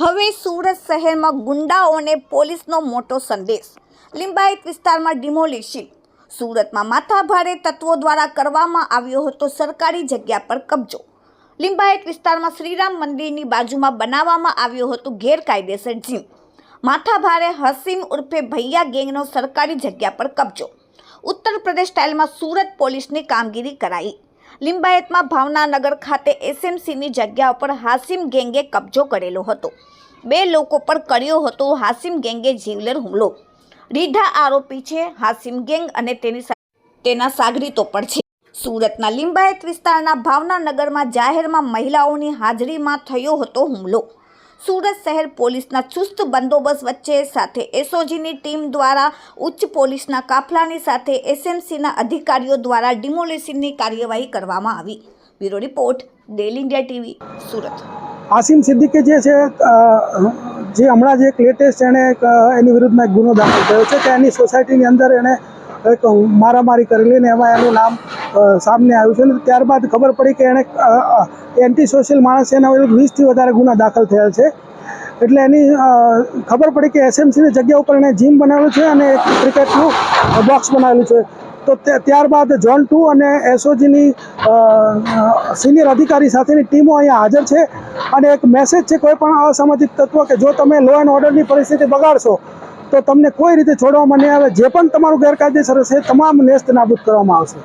હવે સુરત શહેરમાં ગુંડાઓને પોલીસનો મોટો સંદેશ. લિંબાયત વિસ્તારમાં ડિમોલિશન. સુરતમાં માથાભારે તત્વો દ્વારા કરવામાં આવ્યો હતો સરકારી જગ્યા પર કબજો. લિંબાયત વિસ્તારમાં શ્રીરામ મંદિરની બાજુમાં બનાવવામાં આવ્યો હતો ગેરકાયદેસર જીમ માથાભારે હસીમ ઉર્ફે ભૈયા ગેંગનો સરકારી જગ્યા પર કબજો. ઉત્તર પ્રદેશ સ્ટાઇલમાં સુરત પોલીસની કામગીરી કરાઈ. લિંબાયતમાં ભાવનાનગર ખાતે એસએમસીની જગ્યા ઉપર હાસિમ ગેંગે કબજો કરેલો હતો. બે લોકો પર કર્યો હતો હાસિમ ગેંગે જીવલેર હુમલો. રીઢા આરોપી છે હાસિમ ગેંગ અને તેની તેના સાગરીતો પણ છે. સુરતના લિંબાયત વિસ્તારના ભાવનાનગરમાં જાહેરમાં મહિલાઓની હાજરીમાં થયો હતો હુમલો. સુરત શહેર પોલીસના ચુસ્ત બંદોબસ્ત વચ્ચે સાથે એસઓજીની ટીમ દ્વારા ઉચ્ચ પોલીસના કાફલાની સાથે એસએમસીના અધિકારીઓ દ્વારા ડિમોલિશનની કાર્યવાહી કરવામાં આવી. Bureau report, daily India TV, Surat. Asim Siddiqui જે છે જે હમણાં જે એક લેટેસ્ટ એણે એની વિરુદ્ધમાં એક ગુનો દાખલ થયો છે કે એની સોસાયટીની અંદર એણે એક મારામારી કરેલી ને એમાં એનું નામ સામને આવ્યું છે. ને ત્યારબાદ ખબર પડી કે એણે એન્ટી સોશિયલ માણસ એના વિરુદ્ધ વીસથી વધારે ગુના દાખલ થયેલ છે. એટલે એની ખબર પડી કે એસએમસીની જગ્યા ઉપર એણે જીમ બનાવેલું છે અને એક ક્રિકેટનું બોક્સ બનાવેલું છે. તે- ત્યારબાદ ઝોન ટુ અને એસઓજીની સિનિયર અધિકારી સાથેની ટીમો અહીંયા હાજર છે. અને એક મેસેજ છે કોઈ પણ અસામાજિક તત્વ કે જો તમે લો એન્ડ ઓર્ડરની પરિસ્થિતિ બગાડશો તો તમને કોઈ રીતે છોડવામાં નહીં આવે. જે પણ તમારું ગેરકાયદેસર હશે તમામ નેસ્ત નાબૂદ કરવામાં આવશે.